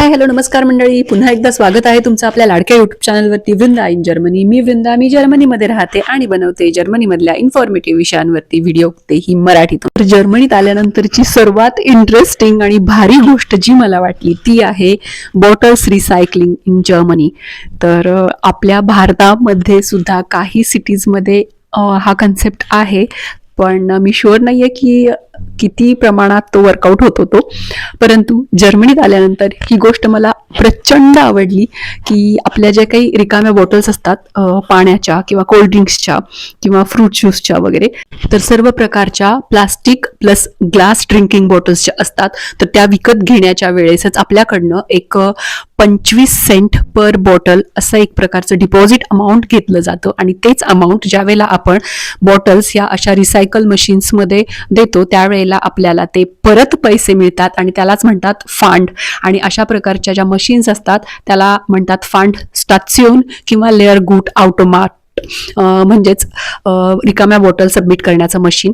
Hi hello नमस्कार मंडळी. पुन्हा एकदा स्वागत आहे तुमचं आपल्या लाडक्या युट्यूब चॅनलवरती वृंदा इन जर्मनी. मी वृंदा मी जर्मनीमध्ये राहते आणि बनवते जर्मनीमधल्या इन्फॉर्मेटिव्ह विषयांवरती व्हिडिओ तेही मराठीतून. तर जर्मनीत आल्यानंतरची सर्वात इंटरेस्टिंग आणि भारी गोष्ट जी मला वाटली ती आहे बॉटल्स रिसायकलिंग इन जर्मनी तर आपल्या भारतामध्ये सुद्धा काही सिटीजमध्ये हा कन्सेप्ट आहे. पण मी शुअर आहे की किती प्रमाणात तो वर्कआउट होत होतो. परंतु जर्मनीत आल्यानंतर ही गोष्ट मला प्रचंड आवडली की आपल्या ज्या काही रिकाम्या बॉटल्स असतात पाण्याच्या किंवा कोल्ड्रिंक्सच्या किंवा फ्रूट ज्यूसच्या वगैरे तर सर्व प्रकारच्या प्लास्टिक प्लस ग्लास ड्रिंकिंग बॉटल्सच्या असतात तर त्या विकत घेण्याच्या वेळेसच आपल्याकडनं एक पंचवीस सेंट पर बॉटल असं एक प्रकारचं डिपॉझिट अमाऊंट घेतलं जातं. आणि तेच अमाऊंट ज्यावेळेला आपण बॉटल्स या अशा रिसायकल मशीन्समध्ये देतो त्या वेळेला आपल्याला ते परत पैसे मिळतात आणि त्यालाच म्हणतात फांड आणि अशा प्रकारच्या ज्या मशीन्स असतात त्याला म्हणतात फांड स्टात्सिओन किंवा लेअर गुट ऑटोमाट म्हणजेच रिकाम्या बॉटल सबमिट करण्याचं मशीन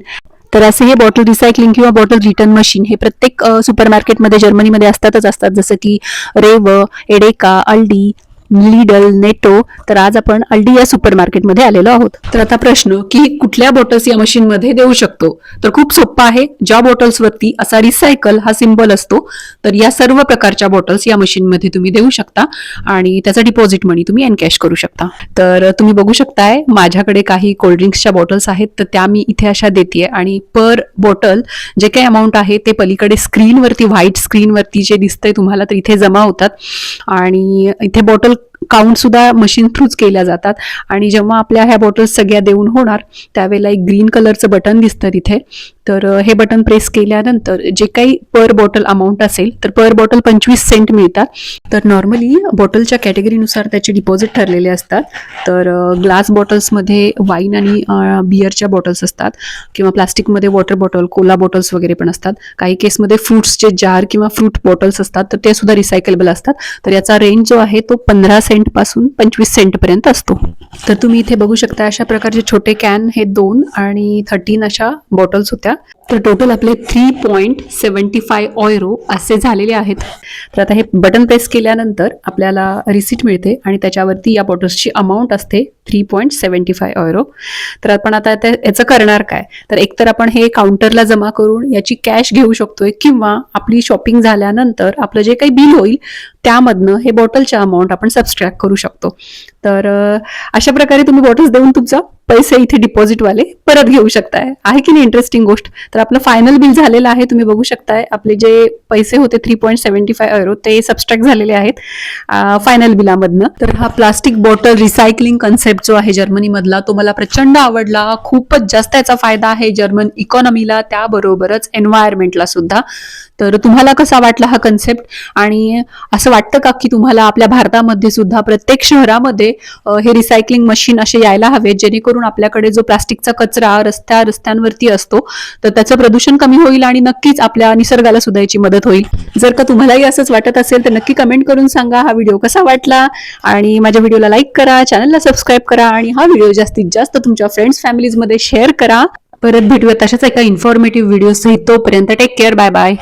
तर असे हे बॉटल रिसायकलिंग किंवा बॉटल रिटर्न मशीन हे प्रत्येक सुपर मार्केटमध्ये जर्मनीमध्ये असतातच असतात. जसं की रेव एडेका अल्डी लिडल नेटो तर आज आपण अल्डी या सुपर मार्केटमध्ये आलेलो आहोत. तर आता प्रश्न की कुठल्या बॉटल्स या मशीनमध्ये देऊ शकतो? तर खूप सोपं आहे. ज्या बॉटल्सवरती असा रिसायकल हा सिम्बॉल असतो तर या सर्व प्रकारच्या बॉटल्स या मशीनमध्ये तुम्ही देऊ शकता आणि त्याचा डिपॉझिट मनी तुम्ही एनकॅश करू शकता. तर तुम्ही बघू शकताय माझ्याकडे काही कोल्ड्रिंक्सच्या बॉटल्स आहेत तर त्या मी इथे अशा देते आणि पर बॉटल जे काही अमाऊंट आहे ते पलीकडे स्क्रीनवरती व्हाईट स्क्रीनवरती जे दिसतंय तुम्हाला तर इथे जमा होतात. आणि इथे बॉटल काउंट सुद्धा मशीन थ्रूच केल्या जातात. आणि जेव्हा आपल्या ह्या बॉटल्स सगळ्या देऊन होणार त्यावेळेला एक ग्रीन कलरचं बटन दिसतं तिथे. तर हे बटन प्रेस केल्यानंतर जे काही पर बॉटल अमाऊंट असेल तर पर बॉटल पंचवीस सेंट मिळतात. तर नॉर्मली बॉटलच्या कॅटेगरीनुसार त्याचे डिपॉझिट ठरलेले असतात. तर ग्लास बॉटल्समध्ये वाईन आणि बियरच्या बॉटल्स असतात. किंवा प्लास्टिकमध्ये वॉटर बॉटल कोला बॉटल्स वगैरे पण असतात. काही केसमध्ये फ्रुट्सचे जार किंवा फ्रूट बॉटल्स असतात तर ते सुद्धा रिसायकलेबल असतात. तर याचा रेंज जो आहे तो पंधरा सेंट पासून पंचवीस सेंट पर्यंत असतो. तर तुम्ही इथे बघू शकता अशा प्रकारचे छोटे कॅन हे दोन आणि थर्टीन अशा बॉटल्स होत्या. तर टोटल आपले three point seventy five euro असे झालेले आहेत. तर आता हे बटन प्रेस केल्यानंतर आपल्याला रिसिट मिळते आणि त्याच्यावरती या बॉटल्सची अमाऊंट असते three point seventy five euro तर आपण आता याचं करणार काय? तर एकतर आपण हे काउंटरला जमा करून याची कॅश घेऊ शकतोय किंवा आपली शॉपिंग झाल्यानंतर आपलं जे काही बिल होईल त्यामधनं हे बॉटलच्या अमाऊंट आपण सबस्ट्रॅक्ट करू शकतो. तर अशा प्रकारे तुम्ही बॉटल्स देऊन तुमचा पैसे इथे डिपॉझिटवाले परत घेऊ शकताय. आहे की नाही इंटरेस्टिंग गोष्ट? तर आपलं फायनल बिल झालेलं आहे तुम्ही बघू शकताय. आपले जे पैसे होते three point seventy five euro ते सबस्ट्रॅक्ट झालेले आहेत फायनल बिलामधनं तर हा प्लास्टिक बॉटल रिसायकलिंग कन्सेप्ट जो आहे जर्मनीमधला तो मला प्रचंड आवडला. खूपच जास्त याचा फायदा आहे जर्मन इकॉनॉमीला त्याबरोबरच एन्व्हायरमेंटला सुद्धा. तर तुम्हाला कसा वाटला हा कन्सेप्ट आणि असं वाटतं का की तुम्हाला आपल्या भारतामध्ये सुद्धा प्रत्येक शहरामध्ये हे रिसायकलिंग मशीन असे यायला हवे जेणेकरून आपल्याकडे जो प्लास्टिकचा कचरा रस्त्या रस्त्यांवरती असतो तर त्याचं प्रदूषण कमी होईल आणि नक्कीच आपल्या निसर्गाला सुद्धा याची मदत होईल. जर का तुम्हालाही असंच वाटत असेल तर नक्की कमेंट करून सांगा. हा व्हिडिओ कसा वाटला? आणि माझ्या व्हिडिओला लाईक करा चॅनलला सबस्क्राईब करा आणि हा व्हिडिओ जास्तीत जास्त तुमच्या फ्रेंड्स फॅमिलीजमध्ये शेअर करा. परत भेटूया तशाच एका इन्फॉर्मेटिव्ह व्हिडिओ सहित. तोपर्यंत टेक केअर बाय बाय